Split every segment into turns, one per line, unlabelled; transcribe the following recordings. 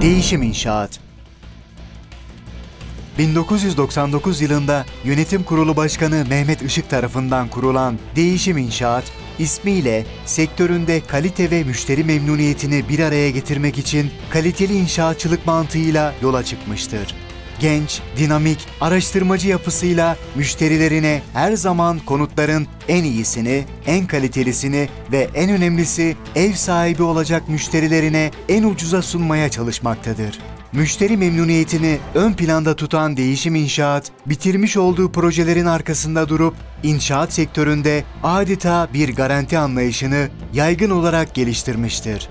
Değişim İnşaat 1999 yılında Yönetim Kurulu Başkanı Mehmet Işık tarafından kurulan Değişim İnşaat, ismiyle sektöründe kalite ve müşteri memnuniyetini bir araya getirmek için kaliteli inşaatçılık mantığıyla yola çıkmıştır. Genç, dinamik, araştırmacı yapısıyla müşterilerine her zaman konutların en iyisini, en kalitelisini ve en önemlisi ev sahibi olacak müşterilerine en ucuza sunmaya çalışmaktadır. Müşteri memnuniyetini ön planda tutan Değişim İnşaat, bitirmiş olduğu projelerin arkasında durup inşaat sektöründe adeta bir garanti anlayışını yaygın olarak geliştirmiştir.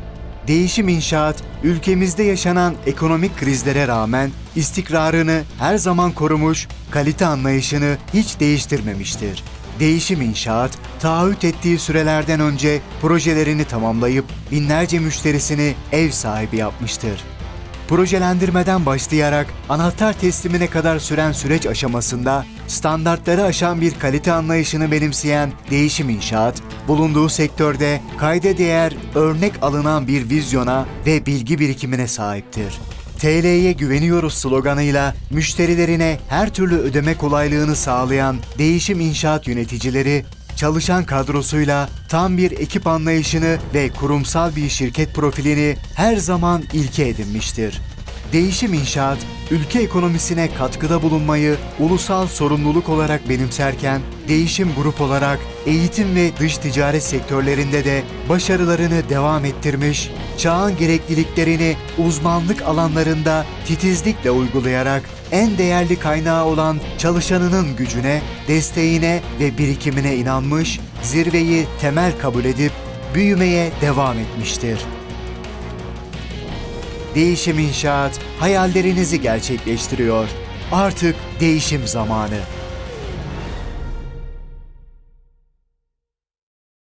Değişim İnşaat, ülkemizde yaşanan ekonomik krizlere rağmen istikrarını her zaman korumuş, kalite anlayışını hiç değiştirmemiştir. Değişim İnşaat, taahhüt ettiği sürelerden önce projelerini tamamlayıp binlerce müşterisini ev sahibi yapmıştır. Projelendirmeden başlayarak anahtar teslimine kadar süren süreç aşamasında standartları aşan bir kalite anlayışını benimseyen Değişim İnşaat, bulunduğu sektörde kayda değer örnek alınan bir vizyona ve bilgi birikimine sahiptir. TL'ye güveniyoruz sloganıyla müşterilerine her türlü ödeme kolaylığını sağlayan Değişim İnşaat yöneticileri çalışan kadrosuyla tam bir ekip anlayışını ve kurumsal bir şirket profilini her zaman ilke edinmiştir. Değişim İnşaat, ülke ekonomisine katkıda bulunmayı ulusal sorumluluk olarak benimserken, Değişim Grup olarak eğitim ve dış ticaret sektörlerinde de başarılarını devam ettirmiş, çağın gerekliliklerini uzmanlık alanlarında titizlikle uygulayarak en değerli kaynağı olan çalışanının gücüne, desteğine ve birikimine inanmış, zirveyi temel kabul edip büyümeye devam etmiştir. Değişim İnşaat hayallerinizi gerçekleştiriyor. Artık değişim zamanı.